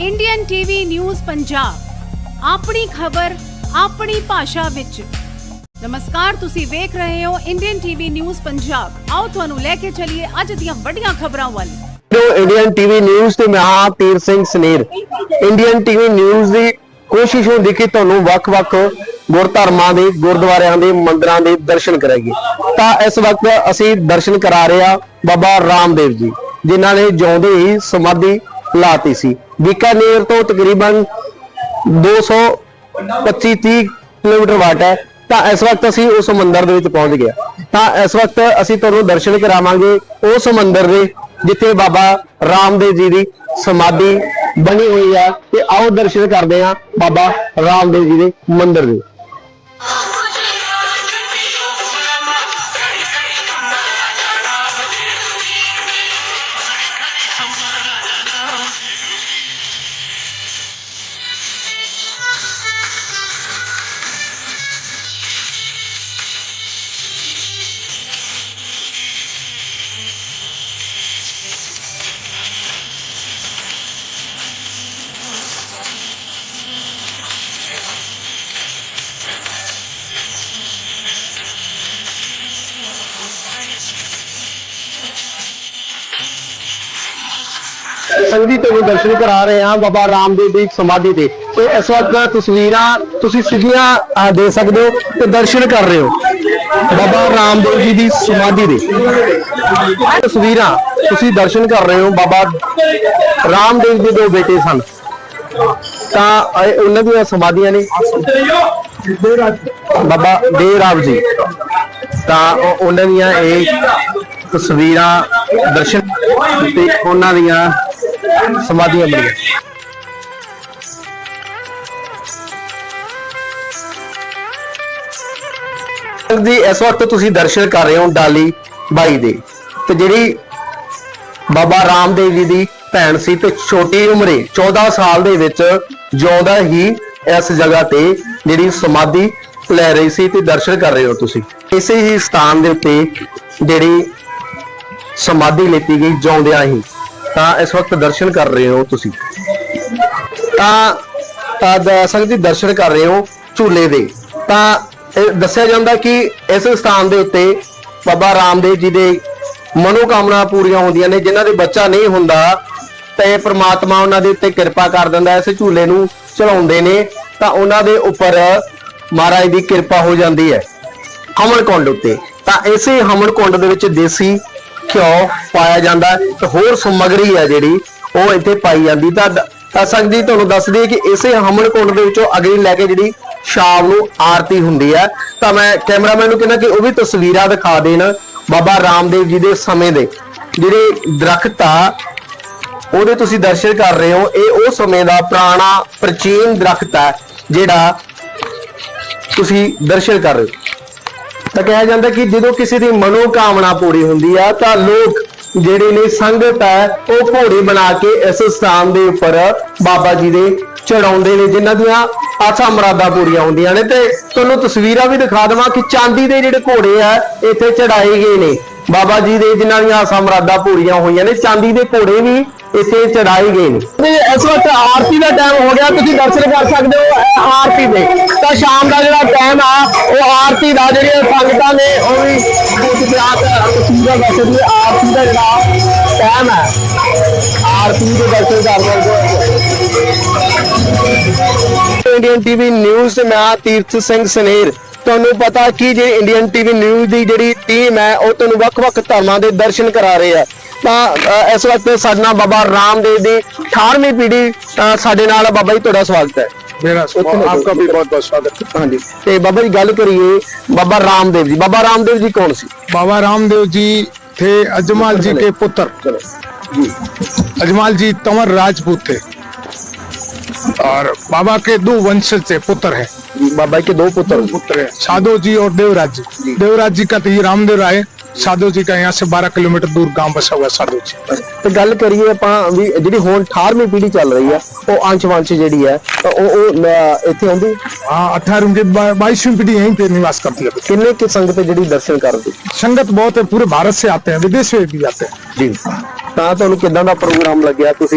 Indian TV news Punjab ਆਪਣੀ ਖਬਰ, ਆਪਣੀ ਭਾਸ਼ਾ ਵਿੱਚ। ਨਮਸਕਾਰ, ਤੁਸੀਂ ਵੇਖ ਰਹੇ ਹੋ ਇੰਡੀਅਨ ਟੀਵੀ ਨਿਊਜ਼ ਪੰਜਾਬ ਆਓ ਤੁਹਾਨੂੰ ਲੈ ਕੇ ਚੱਲੀਏ ਅੱਜ ਦੀਆਂ ਵੱਡੀਆਂ ਖਬਰਾਂ ਵੱਲ। ਜੋ ਇੰਡੀਅਨ ਟੀਵੀ ਨਿਊਜ਼ ਤੇ ਮੈਂ ਹਾਂ Tir Singh Saner Indian TV news ਦੀ ਕੋਸ਼ਿਸ਼ ਹੁੰਦੀ ਕਿ ਤੁਹਾਨੂੰ ਵੱਖ-ਵੱਖ ਗੁਰਧਰਮਾਂ ਦੇ, ਗੁਰਦੁਆਰਿਆਂ ਦੇ, ਮੰਦਿਰਾਂ ਦੇ ਦਰਸ਼ਨ ਕਰਾਈਏ। ਤਾਂ ਇਸ ਵਕਤ ਅਸੀਂ ਦਰਸ਼ਨ ਕਰਾ ਰਹੇ ਹਾਂ ਬਾਬਾ ਰਾਮਦੇਵ ਜੀ, ਜਿਨ੍ਹਾਂ ਨੇ ਜਿਉਂਦੇ ਹੀ ਸਮਾਧੀ ਲਾਤੀ ਸੀ। ਬੀਕਾਨੇਰ ਤੋਂ ਤਕਰੀਬਨ 225 30 ਕਿਲੋਮੀਟਰ ਵਾਟ ਹੈ। ਤਾਂ ਇਸ ਵਕਤ ਅਸੀਂ ਉਸ ਮੰਦਿਰ ਦੇ ਵਿੱਚ ਪਹੁੰਚ ਗਏ। ਤਾਂ ਇਸ ਵਕਤ ਅਸੀਂ ਤੁਹਾਨੂੰ ਦਰਸ਼ਨ ਕਰਾਵਾਂਗੇ ਉਸ ਮੰਦਿਰ ਦੇ, ਜਿੱਥੇ ਬਾਬਾ ਰਾਮਦੇਵ ਜੀ ਦੀ ਸਮਾਧੀ ਬਣੀ ਹੋਈ ਹੈ ਤੇ ਆਓ ਦਰਸ਼ਨ ਕਰਦੇ ਹਾਂ ਬਾਬਾ ਰਾਮਦੇਵ ਜੀ ਦੇ ਮੰਦਿਰ ਦੇ। ਸੰਗਤ ਤੋਂ ਤੁਹਾਨੂੰ ਦਰਸ਼ਨ ਕਰਾ ਰਹੇ ਹਾਂ ਬਾਬਾ ਰਾਮਦੇਵ ਦੀ ਸਮਾਧੀ ਦੇ ਤੇ ਇਸ ਵਕਤ ਤਸਵੀਰਾਂ ਤੁਸੀਂ ਸਿੱਧੀਆਂ ਦੇ ਸਕਦੇ ਹੋ ਤੇ ਦਰਸ਼ਨ ਕਰ ਰਹੇ ਹੋ ਬਾਬਾ ਰਾਮਦੇਵ ਜੀ ਦੀ ਸਮਾਧੀ ਦੇ। ਤਸਵੀਰਾਂ ਤੁਸੀਂ ਦਰਸ਼ਨ ਕਰ ਰਹੇ ਹੋ ਬਾਬਾ ਰਾਮਦੇਵ ਦੇ ਦੋ ਬੇਟੇ ਸਨ। ਤਾਂ ਉਹਨਾਂ ਦੀਆਂ ਸਮਾਧੀਆਂ ਨੇ ਬਾਬਾ ਦੇਵਰਾਮ ਜੀ। ਤਾਂ ਉਹਨਾਂ ਦੀਆਂ ਇਹ ਤਸਵੀਰਾਂ ਦਰਸ਼ਨ ਤੇ ਉਹਨਾਂ ਦੀਆਂ ਸਮਾਧੀਆਂ ਬਣੀਆਂ ਜੀ, ਇਸ ਵਕਤ ਤੁਸੀਂ ਦਰਸ਼ਨ ਕਰ ਰਹੇ ਹੋ ਡਾਲੀ ਬਾਈ ਦੇ। ਤੇ ਜਿਹੜੀ ਬਾਬਾ ਰਾਮਦੇਵ ਜੀ ਦੀ ਭੈਣ ਸੀ ਤੇ ਛੋਟੀ ਉਮਰੇ 14 ਸਾਲ ਦੇ ਵਿੱਚ ਜਿਉਂਦਾ ਹੀ ਇਸ ਜਗ੍ਹਾ ਤੇ ਜਿਹੜੀ ਸਮਾਧੀ ਲੈ ਰਹੀ ਸੀ ਤੇ ਦਰਸ਼ਨ ਕਰ ਰਹੇ ਹੋ ਤੁਸੀਂ। ਇਸੇ ਹੀ ਸਥਾਨ ਦੇ ਉੱਤੇ ਜਿਹੜੀ ਸਮਾਧੀ ਲੈਤੀ ਗਈ, ਜਿਉਂਦਿਆਂ ਹੀ। ਤਾਂ ਇਸ ਵਕਤ ਦਰਸ਼ਨ ਕਰ ਰਹੇ ਹੋ ਤੁਸੀਂ। ਤਾਂ ਤਾਂ ਦ- ਜੀ ਦਰਸ਼ਨ ਕਰ ਰਹੇ ਹੋ ਝੂਲੇ ਦੇ। ਤਾਂ ਇਹ ਦੱਸਿਆ ਜਾਂਦਾ ਕਿ ਇਸ ਸਥਾਨ ਦੇ ਉੱਤੇ ਬਾਬਾ ਰਾਮਦੇਵ ਜੀ ਦੇ ਮਨੋਕਾਮਨਾ ਪੂਰੀਆਂ ਹੁੰਦੀਆਂ ਨੇ। ਜਿਨ੍ਹਾਂ ਦੇ ਬੱਚਾ ਨਹੀਂ ਹੁੰਦਾ, ਤੇ ਪ੍ਰਮਾਤਮਾ ਉਹਨਾਂ ਦੇ ਉੱਤੇ ਕਿਰਪਾ ਕਰ ਦਿੰਦਾ ਹੈ। ਇਸ ਝੂਲੇ ਨੂੰ ਚਲਾਉਂਦੇ ਨੇ। ਤਾਂ ਉਹਨਾਂ ਦੇ ਉੱਪਰ ਮਹਾਰਾਜ ਦੀ ਕਿਰਪਾ ਹੋ ਜਾਂਦੀ ਹੈ। ਹਮਨ ਕੁੰਡ ਉੱਤੇ। ਤਾਂ ਇਸੇ ਹਮਨ ਕੁੰਡ ਦੇ ਵਿੱਚ ਦੇਸੀ ਘਿਓ ਪਾਇਆ ਜਾਂਦਾ ਤੇ ਹੋਰ ਸਮੱਗਰੀ ਹੈ ਜਿਹੜੀ ਉਹ ਇੱਥੇ ਪਾਈ ਜਾਂਦੀ। ਤਾਂ ਦ- ਤਾਂ ਜੀ, ਤੁਹਾਨੂੰ ਦੱਸ ਦਈਏ ਕਿ ਇਸੇ ਹਮਨ ਕੁੰਡ ਦੇ ਵਿੱਚੋਂ ਅਗਲੀ ਲੈ ਕੇ ਜਿਹੜੀ ਸ਼ਾਮ ਨੂੰ ਆਰਤੀ ਹੁੰਦੀ ਹੈ। ਤਾਂ ਮੈਂ ਕੈਮਰਾਮੈਨ ਨੂੰ ਕਹਿੰਦਾ ਕਿ ਉਹ ਵੀ ਤਸਵੀਰਾਂ ਦਿਖਾ ਦੇਣ ਬਾਬਾ ਰਾਮਦੇਵ ਜੀ ਦੇ ਸਮੇਂ ਦੇ। ਜਿਹੜੇ ਦਰਖਤ ਆ, ਉਹਦੇ ਤੁਸੀਂ ਦਰਸ਼ਨ ਕਰ ਰਹੇ ਹੋ। ਇਹ ਉਹ ਸਮੇਂ ਦਾ ਪੁਰਾਣਾ ਪ੍ਰਾਚੀਨ ਦਰਖਤ ਹੈ ਜਿਹੜਾ ਤੁਸੀਂ ਦਰਸ਼ਨ ਕਰ ਰਹੇ ਹੋ। ਤਾਂ ਕਿਹਾ ਜਾਂਦਾ ਕਿ ਜਦੋਂ ਕਿਸੇ ਦੀ ਮਨੋਕਾਮਨਾ ਪੂਰੀ ਹੁੰਦੀ ਆ, ਤਾਂ ਲੋਕ ਜਿਹੜੇ ਨੇ ਸੰਗਤ ਹੈ, ਉਹ ਘੋੜੇ ਬਣਾ ਕੇ ਇਸ ਸਥਾਨ ਦੇ ਉੱਪਰ ਬਾਬਾ ਜੀ ਦੇ ਚੜਾਉਂਦੇ ਨੇ, ਜਿਨ੍ਹਾਂ ਦੀਆਂ ਆਸਾਂ ਮੁਰਾਦਾਂ ਪੂਰੀਆਂ ਹੁੰਦੀਆਂ ਨੇ। ਤੇ ਤੁਹਾਨੂੰ ਤਸਵੀਰਾਂ ਵੀ ਦਿਖਾ ਦਵਾਂ ਕਿ ਚਾਂਦੀ ਦੇ ਜਿਹੜੇ ਘੋੜੇ ਆ, ਇੱਥੇ ਚੜਾਏ ਗਏ ਨੇ। ਬਾਬਾ ਜੀ ਦੇ ਜਿਨ੍ਹਾਂ ਦੀਆਂ ਆਸਾਂ ਮੁਰਾਦਾਂ ਪੂਰੀਆਂ ਹੋਈਆਂ ਨੇ, ਚਾਂਦੀ ਦੇ ਘੋੜੇ ਵੀ ਇੱਥੇ ਚੜਾਏ ਗਏ ਨੇ ਤੇ ਇਸ ਵਕਤ ਆਰਤੀ ਦਾ ਟਾਈਮ ਹੋ ਗਿਆ, ਤੁਸੀਂ ਦਰਸ਼ਨ ਕਰ ਸਕਦੇ ਹੋ ਆਰਤੀ ਦੇ। ਤਾਂ ਸ਼ਾਮ ਦਾ ਜਿਹੜਾ ਟਾਈਮ ਆ, ਉਹ ਆਰਤੀ ਦਾ ਜਿਹੜੀਆਂ ਸੰਗਤਾਂ ਨੇ, ਉਹ ਵੀ ਕੁਝ ਤਸਵੀਰਾਂ ਦੱਸ ਸਕਦੀ ਆਰਤੀ ਦਾ ਜਿਹੜਾ ਟਾਈਮ ਹੈ ਆਰਤੀ ਦੇ ਦਰਸ਼ਨ ਕਰ ਸਕਦੇ ਹੋ। ਇੰਡੀਅਨ ਟੀਵੀ ਨਿਊਜ਼ ਤੇ ਮੈਂ ਤੀਰਥ ਸਿੰਘ ਸਨੇਰ। ਤੁਹਾਨੂੰ ਪਤਾ ਕਿ ਜੇ ਇੰਡੀਅਨ ਟੀਵੀ ਨਿਊਜ਼ ਦੀ ਜਿਹੜੀ ਟੀਮ ਹੈ, ਉਹ ਤੁਹਾਨੂੰ ਵੱਖ-ਵੱਖ ਧਰਮਾਂ ਦੇ ਦਰਸ਼ਨ ਕਰਾ ਰਹੇ ਹੈ ਤਾਂ ਅ, ਇਸ ਵਕਤ ਸਾਡੇ ਨਾਲ ਬਾਬਾ ਰਾਮਦੇਵ ਦੀ 18ਵੀਂ ਪੀੜ੍ਹੀ ਅ, ਸਾਡੇ ਨਾਲ ਹੈ। ਬਾਬਾ ਜੀ ਤੁਹਾਡਾ ਸਵਾਗਤ ਹੈ मेरा स्वागत आपका भी बहुत बहुत स्वागत है ਹਾਂਜੀ ਤੇ ਬਾਬਾ ਜੀ ਗੱਲ ਕਰੀਏ ਬਾਬਾ ਰਾਮਦੇਵ ਜੀ ਬਾਬਾ ਰਾਮਦੇਵ ਜੀ ਕੌਣ ਸੀ बाबा रामदेव जी थे अजमाल जी के पुत्र ਜੀ अजमाल जी तंवर राजपूत थे और बाबा के दो वंशज थे पुत्र है ਜੀ ਬਾਬਾ ਜੀ ਕੇ ਦੋ ਪੁੱਤਰ पुत्र है साधो जी और देवराज जी जी। देवराज जी का तो ये रामदेव राय साधो जी का यहाँ से 12 किलोमीटर दूर गांव बसा हुआ है साधो जी ਤੇ ਗੱਲ ਕਰੀਏ ਆਪਾਂ ਵੀ ਜਿਹੜੀ ਹੁਣ 18ਵੀਂ ਪੀੜ੍ਹੀ ਚੱਲ ਰਹੀ ਹੈ ਉਹ ਅੰਸ਼ ਵੰਸ਼ ਜਿਹੜੀ ਹੈ ਤਾਂ ਉਹ ਉਹ ਅ, ਇੱਥੇ ਆਉਂਦੀ हाँ अठारह की बाईसवीं पीढ़ी यहीं पे निवास करती है ਕਿੰਨੇ ਕਿ ਸੰਗਤ ਜਿਹੜੀ ਦਰਸ਼ਨ ਕਰਦੀ संगत बहुत है पूरे भारत से आते हैं विदेश से भी आते हैं ਜੀ ਤਾਂ ਤੁਹਾਨੂੰ ਕਿਦਾਂ ਦਾ ਪ੍ਰੋਗਰਾਮ ਲੱਗਿਆ ਤੁਸੀਂ